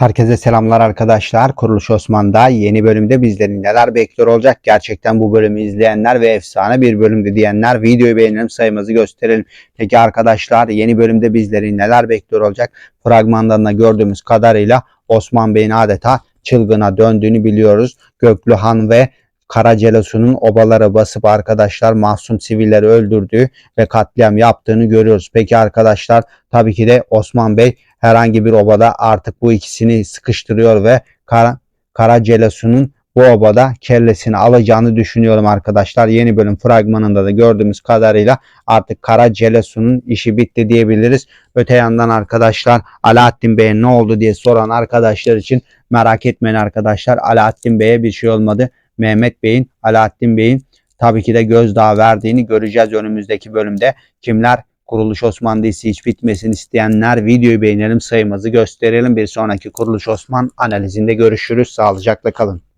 Herkese selamlar arkadaşlar. Kuruluş Osman'da yeni bölümde bizleri neler bekliyor olacak? Gerçekten bu bölümü izleyenler ve efsane bir bölümdü diyenler videoyu beğenelim sayımızı gösterelim. Peki arkadaşlar yeni bölümde bizleri neler bekliyor olacak? Fragmandan da gördüğümüz kadarıyla Osman Bey'in adeta çılgına döndüğünü biliyoruz. Göklü Han ve Karacelasu'nun obalara basıp arkadaşlar masum sivilleri öldürdüğü ve katliam yaptığını görüyoruz. Peki arkadaşlar tabii ki de Osman Bey herhangi bir obada artık bu ikisini sıkıştırıyor ve Kara, Karacelasu'nun bu obada kellesini alacağını düşünüyorum arkadaşlar. Yeni bölüm fragmanında da gördüğümüz kadarıyla artık Karacelasu'nun işi bitti diyebiliriz. Öte yandan arkadaşlar Alaaddin Bey'e ne oldu diye soran arkadaşlar için merak etmeyin arkadaşlar. Alaaddin Bey'e bir şey olmadı. Mehmet Bey'in, Alaaddin Bey'in tabii ki de gözdağı verdiğini göreceğiz önümüzdeki bölümde. Kimler Kuruluş Osman dizisi hiç bitmesin isteyenler videoyu beğenelim sayımızı gösterelim. Bir sonraki Kuruluş Osman analizinde görüşürüz. Sağlıcakla kalın.